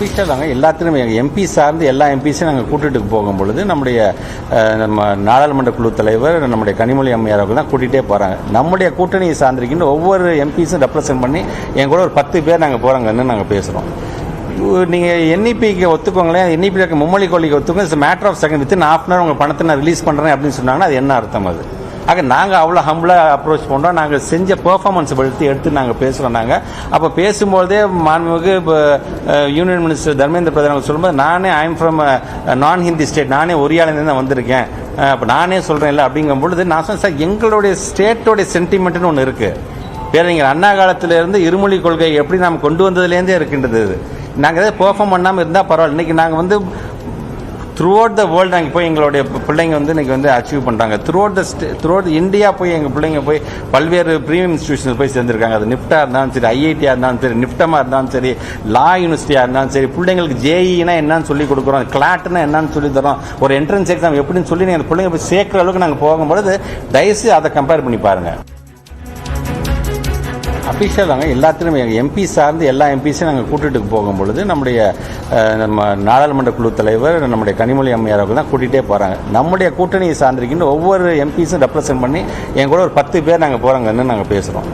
அபிஷேகாங்க எல்லாத்திலுமே MP சார்ந்து எல்லா எம்பிஸையும் நாங்கள் கூட்டிகிட்டு போகும் பொழுது நம்முடைய நம்ம நாடாளுமன்ற குழு தலைவர் நம்முடைய கனிமொழி அம்மையார் அவர்கள் தான் கூட்டிகிட்டே போகிறாங்க நம்முடைய கூட்டணியை சார்ந்திருக்கின்ற ஒவ்வொரு எம்பிஸும் ரெப்ரசென்ட் பண்ணி என் கூட ஒரு பத்து பேர் நாங்கள் போகிறாங்கன்னு நாங்கள் பேசுகிறோம் நீங்கள் என்இபிக்கு ஒத்துக்கோங்களேன் என்இபியில் இருக்க மும்மொழி கொள்கைக்கு ஒத்துக்கோங்க it's matter of second within half an hour உங்கள் பணத்தை நான் ரிலீஸ் பண்ணுறேன் அப்படின்னு சொன்னாங்கன்னா அது என்ன அர்த்தம் அது? ஆக நாங்கள் அவ்வளோ ஹம்பிளாக அப்ரோச் பண்ணுறோம் நாங்கள் செஞ்ச பெர்ஃபார்மன்ஸ் பற்றி எடுத்து நாங்கள் பேசுகிறோம் நாங்கள் அப்போ பேசும்போதே மாண்புமிகு இப்போ யூனியன் மினிஸ்டர் தர்மேந்திர பிரதான் அவங்க சொல்லும்போது நானே ஐம் ஃப்ரம் நான் ஹிந்தி ஸ்டேட் நானே ஒரியாலேருந்து தான் வந்திருக்கேன். அப்போ நானே சொல்கிறேன்ல அப்படிங்கும் பொழுது நான் சொன்னேன் சார் எங்களுடைய ஸ்டேட்டோடைய சென்டிமெண்ட்னு ஒன்று இருக்குது பேரறிஞர் அண்ணா காலத்திலேருந்து இருமொழி கொள்கை எப்படி நாம் கொண்டு வந்ததுலேருந்தே இருக்கின்றது நாங்கள் எதாவது பெர்ஃபார்ம் பண்ணாமல் இருந்தால் பரவாயில்ல. இன்றைக்கி நாங்கள் வந்து த்ரூ அவுட் த வேர்ல்டு நாங்கள் போய் எங்களுடைய பிள்ளைங்க வந்து இன்றைக்கி வந்து அச்சீவ் பண்ணுறாங்க throughout the stay throughout India போய் எங்கள் பிள்ளைங்க போய் பல்வேறு ப்ரீமியம் இன்ஸ்டியூஷன்ஸ் போய் சேர்ந்துருக்காங்க. அது நிஃப்டாக இருந்தாலும் சரி ஐஐடியாக இருந்தாலும் சரி நிஃப்டமாக இருந்தாலும் சரி லா யூனிவர்சிட்டியாக இருந்தாலும் சரி பிள்ளைங்களுக்கு ஜேஇனா என்னன்னு சொல்லி கொடுக்குறோம் கிளாட்னா என்னன்னு சொல்லி தரோம் ஒரு என்ட்ரன்ஸ் எக்ஸாம் எப்படின்னு சொல்லி நீங்கள் பிள்ளைங்க போய் சேர்க்குற அளவுக்கு நாங்கள் போகும்பொழுது தயவுசு அதை கம்பேர் பண்ணி பாருங்கள் அஃபிஷியலாங்க எல்லாத்திலும் எம்பி சார்ந்து எல்லா எம்பிஸையும் நாங்கள் கூட்டிகிட்டு போகும்பொழுது நம்முடைய நம்ம நாடாளுமன்ற குழு தலைவர் நம்முடைய கனிமொழி அம்மையார் அவர்கள் தான் கூட்டிகிட்டே போகிறாங்க நம்முடைய கூட்டணியை சார்ந்திருக்கின்ற ஒவ்வொரு எம்பிஸும் ரெப்ரசென்ட் பண்ணி என் கூட ஒரு பத்து பேர் நாங்கள் போகிறாங்கன்னு நாங்கள் பேசுகிறோம்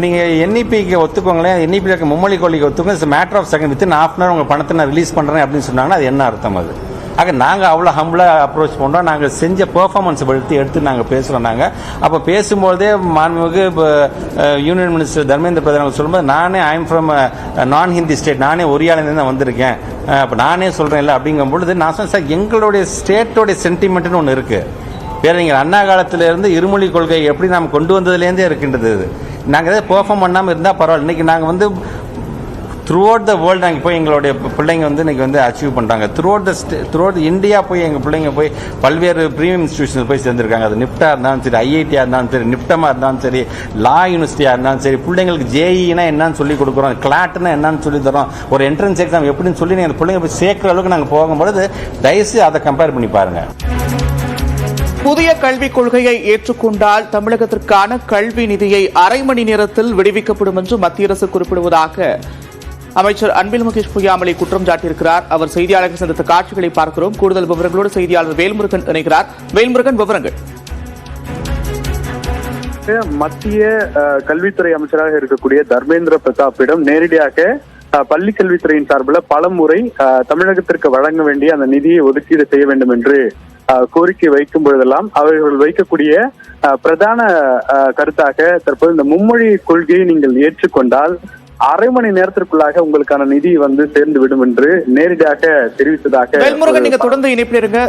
நீங்கள் என்இபிக்கு ஒத்துக்கோங்களேன் என்இபியில் இருக்க மும்மொழி கொள்கைக்கு ஒத்துக்கோங்க it's matter of second within half an hour உங்கள் பணத்தை நான் ரிலீஸ் பண்ணுறேன் அப்படின்னு சொன்னாங்கன்னா அது என்ன அர்த்தம் அது? ஆக நாங்கள் அவ்வளோ ஹம்பிளாக அப்ரோச் பண்ணுறோம் நாங்கள் செஞ்ச பெர்ஃபார்மன்ஸ் பற்றி எடுத்து நாங்கள் பேசுகிறோம் நாங்கள் அப்போ பேசும்போதே மாண்புமிகு இப்போ யூனியன் மினிஸ்டர் தர்மேந்திர பிரதான் சொல்லும்போது நானே ஐம் ஃப்ரம் நான் ஹிந்தி ஸ்டேட் நானே ஒரியாலேருந்து தான் வந்திருக்கேன். அப்போ நானே சொல்கிறேன்ல அப்படிங்கும் பொழுது நான் சொன்னேன் சார் எங்களுடைய ஸ்டேட்டோடைய சென்டிமெண்ட்னு ஒன்று இருக்குது பேரறிஞர் அண்ணா காலத்திலேருந்து இருமொழி கொள்கை எப்படி நாம் கொண்டு வந்ததுலேருந்தே இருக்கின்றது நாங்கள் எதாவது பெர்ஃபார்ம் பண்ணாமல் இருந்தால் பரவாயில்ல. இன்றைக்கி நாங்கள் வந்து த்ரூ அவுட் த வேர்ல்டு நாங்கள் போய் எங்களுடைய பிள்ளைங்க வந்து இன்றைக்கி வந்து அச்சீவ் பண்ணுறாங்க throughout the stay throughout India போய் எங்கள் பிள்ளைங்க போய் பல்வேறு ப்ரீமியம் இன்ஸ்டியூஷன் போய் சேர்ந்துருக்காங்க. அது நிஃப்டாக இருந்தாலும் சரி ஐஐடியாக இருந்தாலும் சரி நிஃப்டமாக இருந்தாலும் சரி லா யூனிவர்சிட்டியாக இருந்தாலும் சரி பிள்ளைங்களுக்கு ஜேஇனா என்னன்னு சொல்லி கொடுக்குறோம் கிளாட்னா என்னன்னு சொல்லி தரோம் ஒரு என்ட்ரன்ஸ் எக்ஸாம் எப்படின்னு சொல்லி நீங்கள் பிள்ளைங்க போய் சேர்க்குற அளவுக்கு நாங்கள் போகும்பொழுது தயவுசெய்து அதை கம்பேர் பண்ணி பாருங்கள் புதிய கல்விக் கொள்கையை ஏற்றுக்கொண்டால் தமிழகத்திற்கான கல்வி நிதியை அரை மணி நேரத்தில் விடுவிக்கப்படும் என்று மத்திய அரசு குறிப்பிடுவதாக அமைச்சர் அன்பில் மகேஷ் பொய்யாமலை குற்றம் சாட்டியிருக்கிறார். அவர் செய்தியாளர்கள் சந்தித்த காட்சிகளை பார்க்கிறோம். கூடுதல் விவரங்களோடு செய்தியாளர் வேல்முருகன் இணைகிறார். வேல்முருகன் விவரங்கள். மத்திய கல்வித்துறை அமைச்சராக இருக்கக்கூடிய தர்மேந்திர பிரதாப்பிடம் நேரடியாக அஹ், பள்ளி கல்வித்துறையின் சார்பில் பலமுறை அஹ், தமிழகத்திற்கு வழங்க வேண்டிய அந்த நிதியை ஒதுக்கீடு செய்ய வேண்டும் என்று அஹ், கோரிக்கை வைக்கும் பொழுதெல்லாம் அவர்கள் வைக்கக்கூடிய பிரதான அஹ், கருத்தாக தற்போது இந்த மும்மொழி கொள்கையை நீங்கள் ஏற்றுக்கொண்டால் அரை மணி நேரத்திற்குள்ளாக உங்களுக்கான நிதி வந்து சேர்ந்து விடும் என்று நேரடியாக தெரிவித்ததாக நீங்க தொடர்ந்து இணைப்பில் இருங்க.